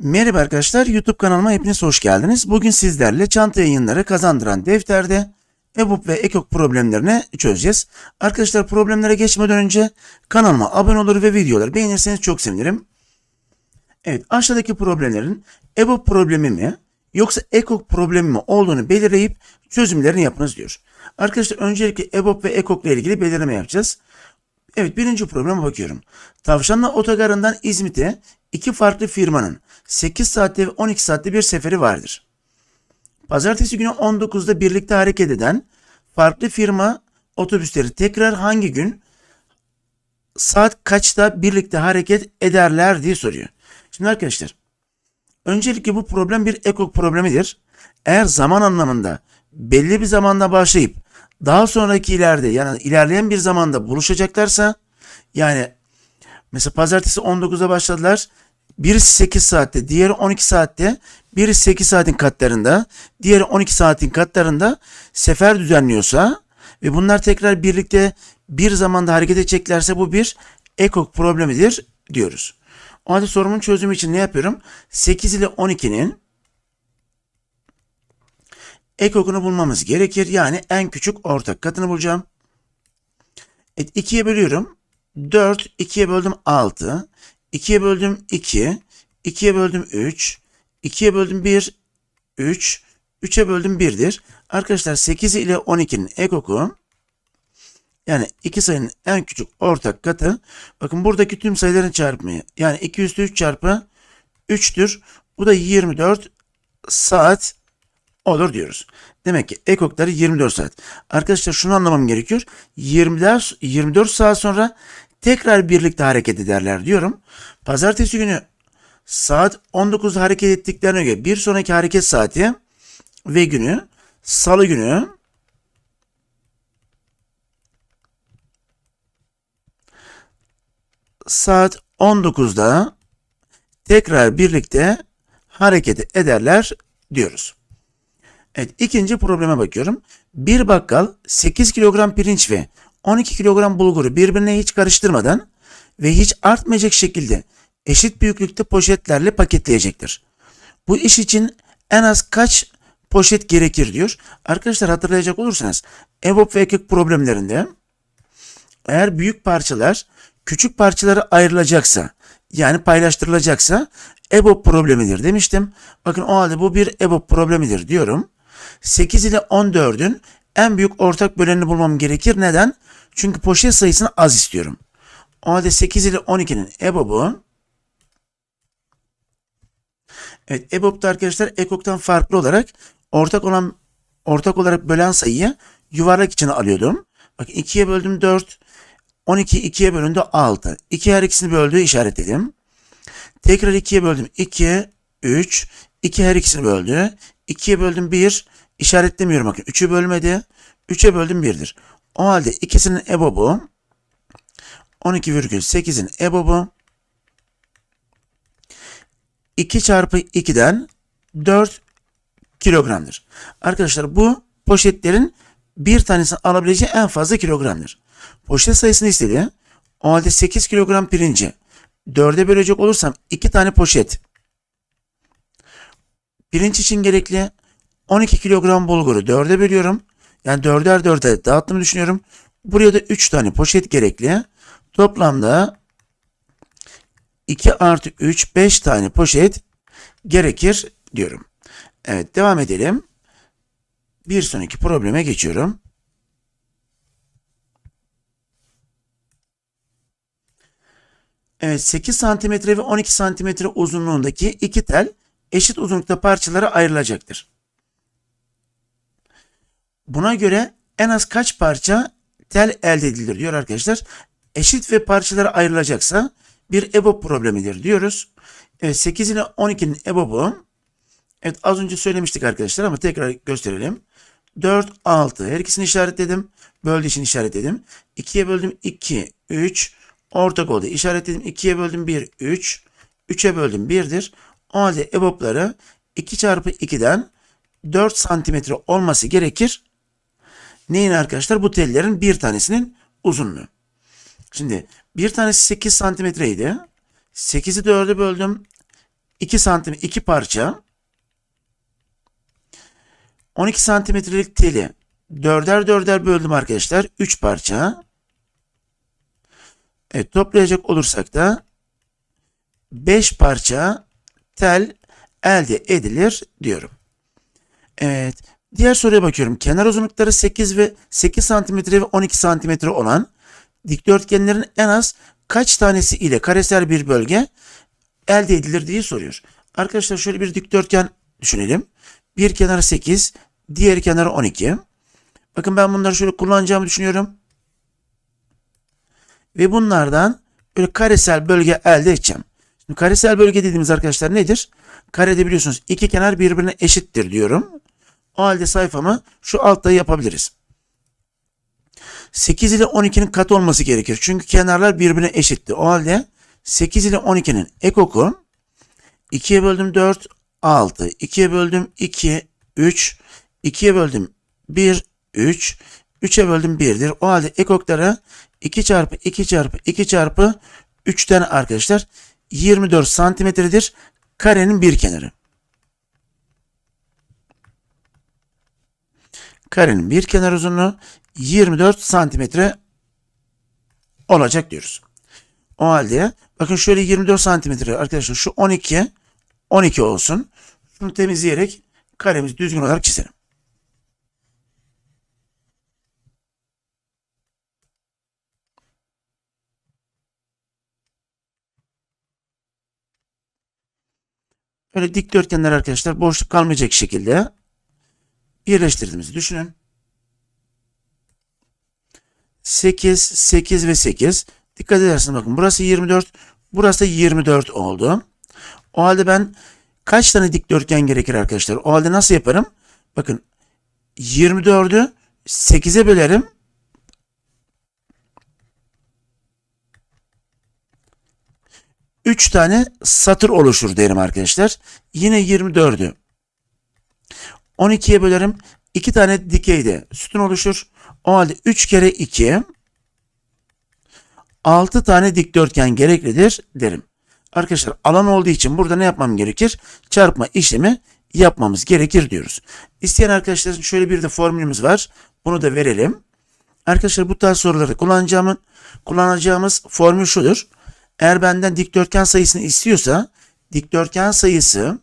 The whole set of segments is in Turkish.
Merhaba arkadaşlar, YouTube kanalıma hepiniz hoş geldiniz. Bugün sizlerle çanta yayınları kazandıran defterde EBUB ve EKOK problemlerini çözeceğiz. Arkadaşlar problemlere geçmeden önce kanalıma abone olur ve videoları beğenirseniz çok sevinirim. Evet, aşağıdaki problemlerin EBUB problemi mi yoksa EKOK problemi mi olduğunu belirleyip çözümlerini yapınız diyor. Arkadaşlar öncelikle EBOB ve EKOK ile ilgili belirleme yapacağız. Evet birinci probleme bakıyorum. Tavşanlı otogarından İzmit'e iki farklı firmanın 8 saatte ve 12 saatte bir seferi vardır. Pazartesi günü 19'da birlikte hareket eden farklı firma otobüsleri tekrar hangi gün saat kaçta birlikte hareket ederler diye soruyor. Şimdi arkadaşlar öncelikle bu problem bir ekok problemidir. Eğer zaman anlamında belli bir zamanda başlayıp daha sonraki ileride yani ilerleyen bir zamanda buluşacaklarsa yani mesela pazartesi 19'da başladılar. Birisi 8 saatte, diğeri 12 saatte, biri 8 saatin katlarında, diğeri 12 saatin katlarında sefer düzenliyorsa ve bunlar tekrar birlikte bir zamanda hareket edeceklerse bu bir ekok problemidir diyoruz. O halde sorumun çözümü için ne yapıyorum? 8 ile 12'nin ekokunu bulmamız gerekir. Yani en küçük ortak katını bulacağım. Evet 2'ye bölüyorum. 4, 2'ye böldüm 6. 2'ye böldüm 2. 2'ye böldüm 3. 2'ye böldüm 1. 3. 3'e böldüm 1'dir. Arkadaşlar 8 ile 12'nin ekoku yani iki sayının en küçük ortak katı bakın buradaki tüm sayıların çarpımı yani 2 üstü 3 çarpı 3'tür. Bu da 24 saat olur diyoruz. Demek ki ekokları 24 saat. Arkadaşlar şunu anlamam gerekiyor. 24, 24 saat sonra tekrar birlikte hareket ederler diyorum. Pazartesi günü saat 19'da hareket ettiklerine göre bir sonraki hareket saati ve günü salı günü saat 19'da tekrar birlikte hareket ederler diyoruz. Evet ikinci probleme bakıyorum. Bir bakkal 8 kilogram pirinç ve 12 kilogram bulguru birbirine hiç karıştırmadan ve hiç artmayacak şekilde eşit büyüklükte poşetlerle paketleyecektir. Bu iş için en az kaç poşet gerekir diyor. Arkadaşlar hatırlayacak olursanız EBOB ve ekik problemlerinde eğer büyük parçalar küçük parçalara ayrılacaksa yani paylaştırılacaksa EBOB problemidir demiştim. Bakın o halde bu bir EBOB problemidir diyorum. 8 ile 14'ün en büyük ortak bölenini bulmam gerekir. Neden? Çünkü poşet sayısını az istiyorum. O halde 8 ile 12'nin EBOB'u Evet EBOB'da arkadaşlar EKOK'tan farklı olarak ortak olan ortak olarak bölen sayıyı yuvarlak içine alıyordum. Bakın 2'ye böldüm 4. 12 2'ye bölündü 6. 2 her ikisini böldüğü işaretledim. Tekrar 2'ye böldüm 2, 3. 2 her ikisini böldü. 2'ye böldüm 1. İşaretlemiyorum bakın. 3'ü bölmedi. 3'e böldüm 1'dir. O halde ikisinin EBOB'u 12,8'in EBOB'u 2 çarpı 2'den 4 kilogramdır. Arkadaşlar bu poşetlerin bir tanesini alabileceği en fazla kilogramdır. Poşet sayısını istedi. O halde 8 kilogram pirinci 4'e bölecek olursam 2 tane poşet. Pirinç için gerekli 12 kilogram bulguru 4'e bölüyorum. Yani 4'er 4'e dağıttığımı düşünüyorum. Buraya da 3 tane poşet gerekli. Toplamda 2 artı 3 5 tane poşet gerekir diyorum. Evet devam edelim. Bir sonraki probleme geçiyorum. Evet 8 santimetre ve 12 santimetre uzunluğundaki iki tel eşit uzunlukta parçalara ayrılacaktır. Buna göre en az kaç parça tel elde edilir diyor arkadaşlar. Eşit ve parçalara ayrılacaksa bir EBOB problemidir diyoruz. Evet 8 ile 12'nin EBOB'u evet az önce söylemiştik arkadaşlar ama tekrar gösterelim. 4, 6 her ikisini işaretledim. Böldüğü için işaretledim. 2'ye böldüm 2, 3 ortak oldu. İşaretledim 2'ye böldüm 1, 3 3'e böldüm 1'dir. O halde EBOB'ları 2 çarpı 2'den 4 santimetre olması gerekir. Neyin arkadaşlar? Bu tellerin bir tanesinin uzunluğu. Şimdi bir tanesi 8 santimetreydi. 8'i 4'e böldüm. 2 santim 2 parça 12 santimetrelik teli dörder dörder böldüm arkadaşlar. 3 parça. Evet toplayacak olursak da 5 parça tel elde edilir diyorum. Evet. Diğer soruya bakıyorum. Kenar uzunlukları 8 ve 8 santimetre ve 12 santimetre olan dikdörtgenlerin en az kaç tanesi ile karesel bir bölge elde edilir diye soruyor. Arkadaşlar şöyle bir dikdörtgen düşünelim. Bir kenarı 8, diğer kenarı 12. Bakın ben bunları şöyle kullanacağımı düşünüyorum. Ve bunlardan böyle karesel bölge elde edeceğim. Şimdi karesel bölge dediğimiz arkadaşlar nedir? Karede biliyorsunuz iki kenar birbirine eşittir diyorum. O halde sayfamı şu altta yapabiliriz. 8 ile 12'nin katı olması gerekir. Çünkü kenarlar birbirine eşitti. O halde 8 ile 12'nin ekoku 2'ye böldüm 4, 6. 2'ye böldüm 2, 3. 2'ye böldüm 1, 3. 3'e böldüm 1'dir. O halde ekokları 2 çarpı 2 çarpı 2 çarpı 3'ten arkadaşlar 24 santimetredir. Karenin bir kenarı. Karenin bir kenar uzunluğu 24 santimetre olacak diyoruz. O halde bakın şöyle 24 santimetre arkadaşlar şu 12 12 olsun. Şunu temizleyerek karemizi düzgün olarak çizelim. Böyle dikdörtgenler arkadaşlar boşluk kalmayacak şekilde birleştirdiğimizi düşünün. 8, 8 ve 8. Dikkat edersiniz bakın burası 24, burası da 24 oldu. O halde ben kaç tane dikdörtgen gerekir arkadaşlar? O halde nasıl yaparım? Bakın 24'ü 8'e bölerim. Üç tane satır oluşur derim arkadaşlar. Yine 24'ü 12'ye bölerim. 2 tane dikeyde sütun oluşur. O halde 3 kere 2 6 tane dikdörtgen gereklidir derim. Arkadaşlar alan olduğu için burada ne yapmam gerekir? Çarpma işlemi yapmamız gerekir diyoruz. İsteyen arkadaşların şöyle bir de formülümüz var. Bunu da verelim. Arkadaşlar bu tarz soruları kullanacağımız, kullanacağımız formül şudur. Eğer benden dikdörtgen sayısını istiyorsa dikdörtgen sayısı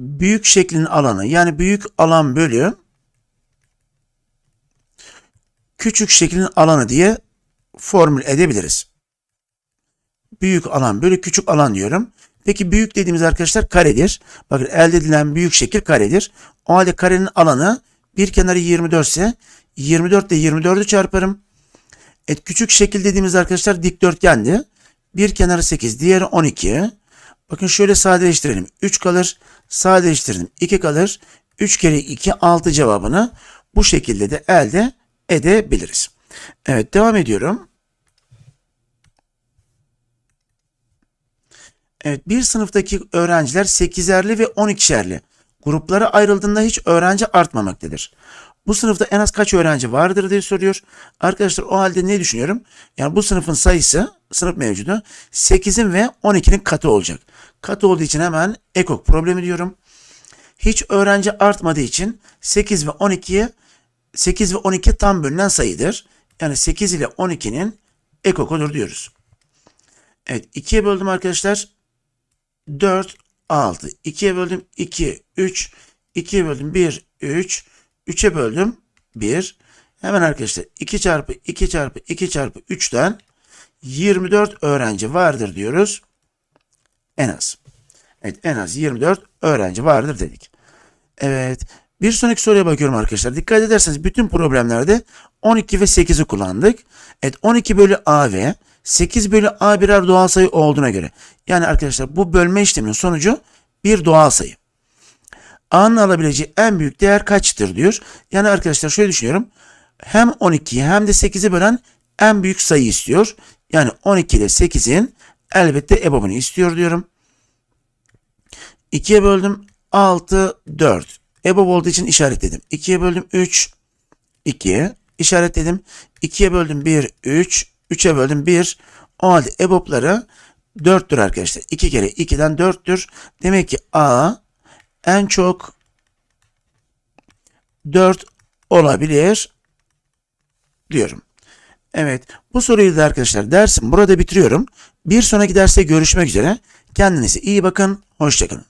büyük şeklin alanı yani büyük alan bölü küçük şeklin alanı diye formül edebiliriz. Büyük alan bölü küçük alan diyorum. Peki büyük dediğimiz arkadaşlar karedir. Bakın elde edilen büyük şekil karedir. O halde karenin alanı bir kenarı 24 ise 24 ile 24'ü çarparım. Evet, küçük şekil dediğimiz arkadaşlar dikdörtgendi. Bir kenarı 8, diğeri 12. Bakın şöyle sadeleştirelim. 3 kalır. Sadeleştirdim. 2 kalır. 3 kere 2 6 cevabını bu şekilde de elde edebiliriz. Evet devam ediyorum. Evet bir sınıftaki öğrenciler 8'erli ve 12'şerli gruplara ayrıldığında hiç öğrenci artmamaktadır. Bu sınıfta en az kaç öğrenci vardır diye soruyor. Arkadaşlar o halde ne düşünüyorum? Yani bu sınıfın sayısı, sınıf mevcudu 8'in ve 12'nin katı olacak. Katı olduğu için hemen ekok problemi diyorum. Hiç öğrenci artmadığı için 8 ve 12'ye 8 ve 12 tam bölünen sayıdır. Yani 8 ile 12'nin ekokudur diyoruz. Evet 2'ye böldüm arkadaşlar. 4, 6. 2'ye böldüm 2, 3. 2'ye böldüm 1, 3. 3'e böldüm 1. Hemen arkadaşlar 2 çarpı 2 çarpı 2 çarpı 3'ten 24 öğrenci vardır diyoruz. En az. Evet en az 24 öğrenci vardır dedik. Evet bir sonraki soruya bakıyorum arkadaşlar. Dikkat ederseniz bütün problemlerde 12 ve 8'i kullandık. Evet 12 bölü A ve 8 bölü A birer doğal sayı olduğuna göre. Yani arkadaşlar bu bölme işleminin sonucu bir doğal sayı. A'nın alabileceği en büyük değer kaçtır diyor. Yani arkadaşlar şöyle düşünüyorum. Hem 12'yi hem de 8'i bölen en büyük sayı istiyor. Yani 12 ile 8'in elbette EBOB'unu istiyor diyorum. 2'ye böldüm 6, 4. EBOB olduğu için işaretledim. 2'ye böldüm 3, 2. işaretledim. 2'ye böldüm 1, 3. 3'e böldüm 1. O halde EBOB'ları 4'tür arkadaşlar. 2 kere 2'den 4'tür. Demek ki A en çok 4 olabilir diyorum. Evet bu soruyu da arkadaşlar dersim burada bitiriyorum. Bir sonraki derste görüşmek üzere. Kendinize iyi bakın. Hoşçakalın.